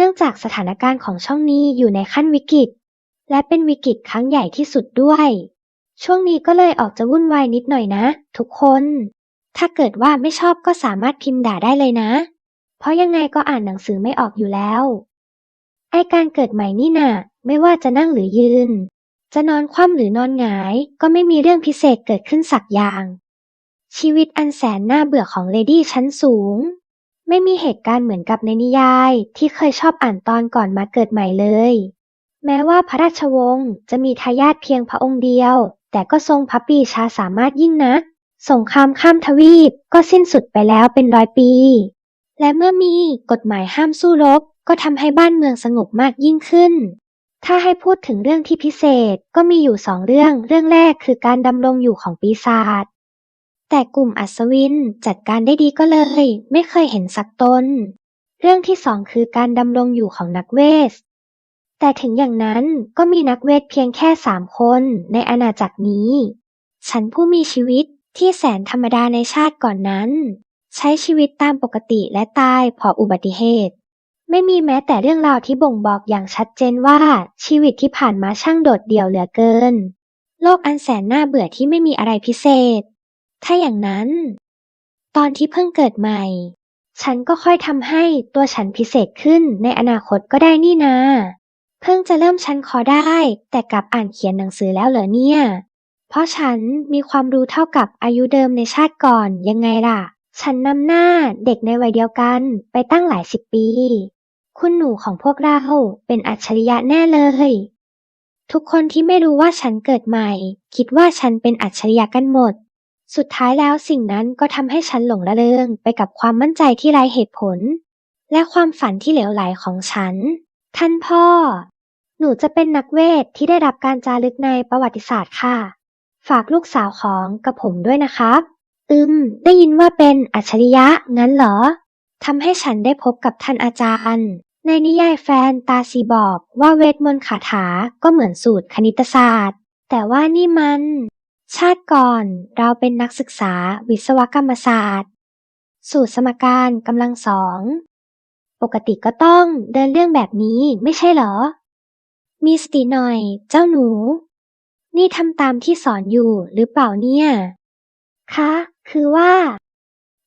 นื่องจากสถานการณ์ของช่องนี้อยู่ในขั้นวิกฤต และเป็นวิกฤตครั้งใหญ่ที่สุดด้วย ช่วงนี้ก็เลยออกจะวุ่นวายนิดหน่อยนะ ทุกคน ถ้าเกิดว่าไม่ชอบก็สามารถพิมพ์ด่าได้เลยนะ เพราะยังไงก็อ่านหนังสือไม่ออกอยู่แล้ว ไอการเกิดใหม่นี่น่ะ ไม่ว่าจะนั่งหรือยืน จะนอนคว่ำหรือนอนหงาย ก็ไม่มีเรื่องพิเศษเกิดขึ้นสักอย่าง ชีวิตอันแสนน่าเบื่อของเลดี้ชั้นสูง ไม่มีเหตุการณ์เหมือนกับในนิยายที่เคยชอบอ่านตอนก่อนมาเกิดใหม่เลย แม้ว่าพระราชวงศ์จะมีทายาทเพียงพระองค์เดียว แต่ก็ทรงพระปีชาสามารถยิ่งนักสงครามข้ามทวีปก็สิ้นสุดไปแล้วเป็นร้อยปี และเมื่อมีกฎหมายห้ามสู้รบก็ทำให้บ้านเมืองสงบมากยิ่งขึ้น ถ้าให้พูดถึงเรื่องที่พิเศษก็มีอยู่สองเรื่อง เรื่องแรกคือการดำรงอยู่ของปีศาจ แต่กลุ่มอัศวินจัดการได้ดีก็เลย ไม่เคยเห็นสักตน เรื่องที่สองคือการดำรงอยู่ของนักเวท แต่ถึงอย่างนั้นก็มีนักเวทเพียงแค่สามคนในอาณาจักรนี้ ฉันผู้มีชีวิตที่แสนธรรมดาในชาติก่อนนั้น ใช้ชีวิตตามปกติและตายเพราะอุบัติเหตุ ไม่มีแม้แต่เรื่องราวที่บ่งบอกอย่างชัดเจนว่าชีวิตที่ผ่านมาช่างโดดเดี่ยวเหลือเกิน โลกอันแสนน่าเบื่อที่ไม่มีอะไรพิเศษ ถ้าอย่างนั้น ตอนที่เพิ่งเกิดใหม่ ฉันก็ค่อยทำให้ตัวฉันพิเศษขึ้นในอนาคตก็ได้นี่นา เพิ่งจะเริ่มชั้นคอได้ แต่กลับอ่านเขียนหนังสือแล้วเหรอเนี่ย เพราะฉันมีความรู้เท่ากับอายุเดิมในชาติก่อนยังไงล่ะ ฉันนำหน้าเด็กในวัยเดียวกันไปตั้งหลายสิบปี คุณหนูของพวกเราเป็นอัจฉริยะแน่เลยทุกคนที่ไม่รู้ว่าฉันเกิดใหม่ คิดว่าฉันเป็นอัจฉริยะกันหมด สุดท้ายแล้วสิ่งนั้นก็ทำให้ฉันหลงระเริงไปกับความมั่นใจที่ไร้เหตุผล และความฝันที่เหลวไหลของฉัน ท่านพ่อ หนูจะเป็นนักเวทที่ได้รับการจารึกในประวัติศาสตร์ค่ะ ฝากลูกสาวของกับผมด้วยนะครับ อืม ได้ยินว่าเป็นอัจฉริยะ งั้นเหรอทำให้ฉันได้พบกับท่านอาจารย์ ในนิยายแฟนตาซีบอกว่าเวทมนต์คาถาก็เหมือนสูตรคณิตศาสตร์ แต่ว่านี่มัน ชาติก่อนเราเป็นนักศึกษาวิศวกรรมศาสตร์ สูตรสมการกำลังสอง ปกติก็ต้องเดินเรื่องแบบนี้ไม่ใช่เหรอ มีสติหน่อยเจ้าหนู นี่ทำตามที่สอนอยู่หรือเปล่าเนี่ย คะ คือว่า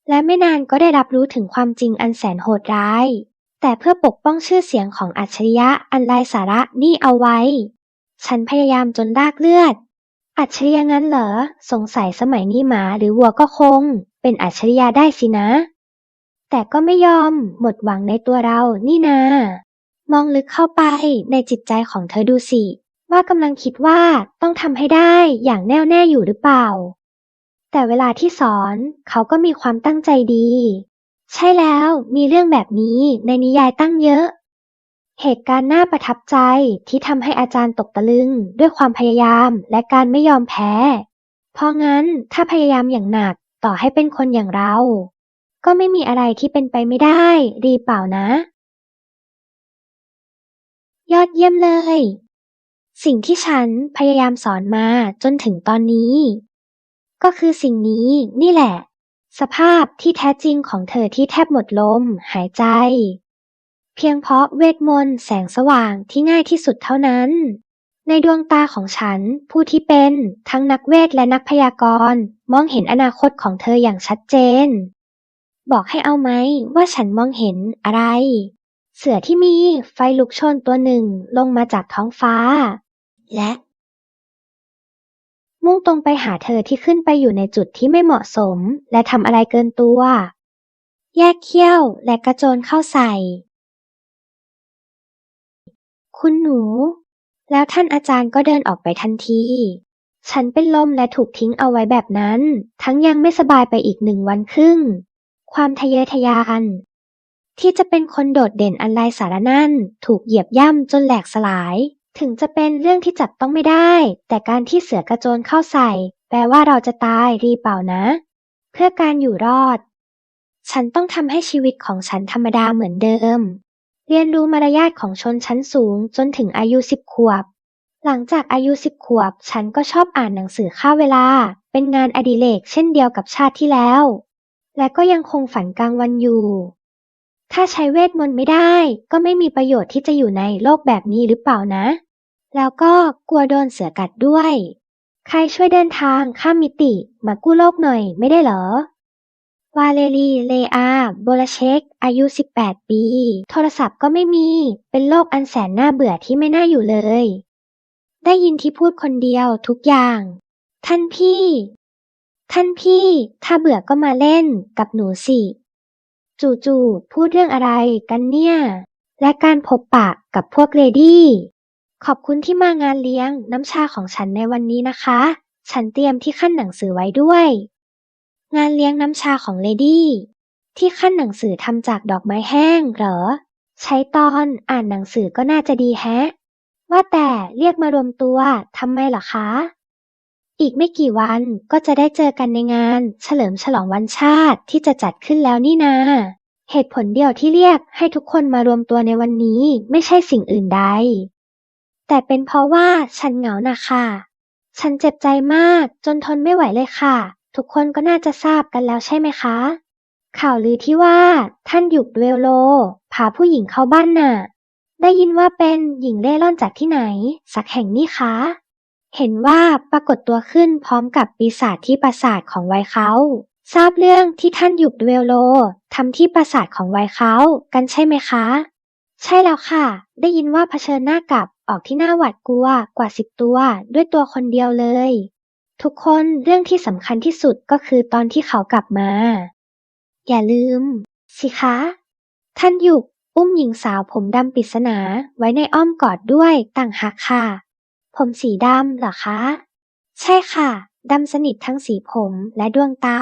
และไม่นานก็ได้รับรู้ถึงความจริงอันแสนโหดร้าย แต่เพื่อปกป้องชื่อเสียงของอัจฉริยะอันไร้สาระนี่เอาไว้ ฉันพยายามจนลากเลือด อัจฉริยะงั้นเหรอ สงสัยสมัยนี้หมาหรือวัวก็คง เป็นอัจฉริยะได้สินะ แต่ก็ไม่ยอม หมดหวังในตัวเรา นี่นามองลึกเข้าไปในจิตใจของเธอดูสิ ว่ากำลังคิดว่าต้องทำให้ได้อย่างแน่วแน่อยู่หรือเปล่า แต่เวลาที่สอนเขาก็มีความตั้งใจดี ใช่แล้วมีเรื่องแบบนี้ในนิยายตั้งเยอะ เหตุการณ์น่าประทับใจที่ทำให้อาจารย์ตกตะลึงด้วยความพยายามและการไม่ยอมแพ้ เพราะงั้นถ้าพยายามอย่างหนักต่อให้เป็นคนอย่างเรา ก็ไม่มีอะไรที่เป็นไปไม่ได้รีเปล่านะ ยอดเยี่ยมเลย สิ่งที่ฉันพยายามสอนมาจนถึงตอนนี้ ก็คือสิ่งนี้นี่แหละ สภาพที่แท้จริงของเธอที่แทบหมดลมหายใจ เพียงเพราะเวทมนต์แสงสว่างที่ง่ายที่สุดเท่านั้น ในดวงตาของฉัน ผู้ที่เป็นทั้งนักเวทและนักพยากรณ์มองเห็นอนาคตของเธออย่างชัดเจน บอกให้เอาไหมว่าฉันมองเห็นอะไร เสือที่มีไฟลุกโชนตัวหนึ่งลงมาจากท้องฟ้า และ มุ่งตรงไปหาเธอที่ขึ้นไปอยู่ในจุดที่ไม่เหมาะสม และทำอะไรเกินตัว แยกเขี้ยวและกระโจนเข้าใส่ คุณหนู แล้วท่านอาจารย์ก็เดินออกไปทันที ฉันเป็นลมและถูกทิ้งเอาไว้แบบนั้น ทั้งยังไม่สบายไปอีกหนึ่งวันครึ่ง ความทะเยอทะยาน ที่จะเป็นคนโดดเด่นอันไรสารนั่น ถูกเหยียบย่ำจนแหลกสลาย ถึงจะเป็นเรื่องที่จับต้องไม่ได้ แต่การที่เสือกระโจนเข้าใส่ แปลว่าเราจะตายรีเปล่านะ เพื่อการอยู่รอด ฉันต้องทำให้ชีวิตของฉันธรรมดาเหมือนเดิม เรียนรู้มารยาทของชนชั้นสูงจนถึงอายุสิบขวบ หลังจากอายุสิบขวบฉันก็ชอบอ่านหนังสือค่าเวลา เป็นงานอดิเรกเช่นเดียวกับชาติที่แล้ว และก็ยังคงฝันกลางวันอยู่ ถ้าใช้เวทมนต์ไม่ได้ ก็ไม่มีประโยชน์ที่จะอยู่ในโลกแบบนี้หรือเปล่านะ แล้วก็กลัวโดนเสือกัดด้วย ใครช่วยเดินทางข้ามมิติมากู้โลกหน่อยไม่ได้เหรอ วาเลรีเลอาโบลาเชกอายุ 18 ปี โทรศัพท์ก็ไม่มี เป็นโลกอันแสนน่าเบื่อที่ไม่น่าอยู่เลย ได้ยินที่พูดคนเดียวทุกอย่าง ท่านพี่ ท่านพี่ ถ้าเบื่อก็มาเล่นกับหนูสิ จู่ๆพูดเรื่องอะไรกันเนี่ย และการพบปะกับพวกเลดี้ ขอบคุณที่มางานเลี้ยงน้ำชาของฉันในวันนี้นะคะ ฉันเตรียมที่ขั้นหนังสือไว้ด้วย งานเลี้ยงน้ำชาของเลดี้ที่ขั้นหนังสือทำจากดอกไม้แห้งเหรอ ใช้ตอนอ่านหนังสือก็น่าจะดีแฮะ ว่าแต่เรียกมารวมตัวทำไมเหรอคะ อีกไม่กี่วันก็จะได้เจอกันในงาน เฉลิมฉลองวันชาติที่จะจัดขึ้นแล้วนี่นาเหตุผลเดียวที่เรียกให้ทุกคนมารวมตัวในวันนี้ไม่ใช่สิ่งอื่นใด แต่เป็นเพราะว่าฉันเหงานะค่ะ ฉันเจ็บใจมากจนทนไม่ไหวเลยค่ะ ทุกคนก็น่าจะทราบกันแล้วใช่ไหมคะ ข่าวลือที่ว่าท่านหยุกเวลโล พาผู้หญิงเข้าบ้านน่ะ ได้ยินว่าเป็นหญิงเล่ร่อนจากที่ไหน สักแห่งนี่คะ เห็นว่าปรากฏตัวขึ้นพร้อมกับปีศาจที่ปราสาทของไวเขา ทราบเรื่องที่ท่านหยุกเวลโลทำที่ปราสาทของไวเขากันใช่ไหมคะ ใช่แล้วค่ะ ได้ยินว่าเผชิญหน้ากับออกที่หน้าหวาดกลัวกว่าสิบตัวด้วยตัวคนเดียวเลย ทุกคนเรื่องที่สำคัญที่สุดก็คือตอนที่เขากลับมา อย่าลืม สิคะ ท่านหยุกอุ้มหญิงสาวผมดำปริศนาไว้ในอ้อมกอดด้วยต่างหากค่ะ ผมสีดำเหรอคะ ใช่ค่ะดำสนิททั้งสีผมและดวงตา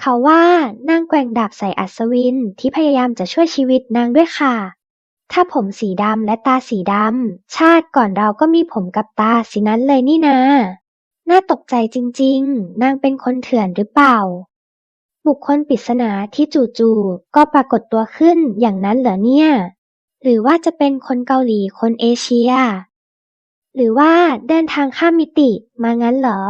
เขาว่านางแกว่งดาบใส่อัศวินที่พยายามจะช่วยชีวิตนางด้วยค่ะ ถ้าผมสีดำและตาสีดำชาติก่อนเราก็มีผมกับตาสีนั้นเลยนี่นา น่าตกใจจริง ๆ นางเป็นคนเถื่อนหรือเปล่า บุคคลปริศนาที่จู่ๆก็ปรากฏตัวขึ้นอย่างนั้นเหรอเนี่ย หรือว่าจะเป็นคนเกาหลีคนเอเชีย หรือว่าเดินทางข้ามมิติมางั้นเหรอ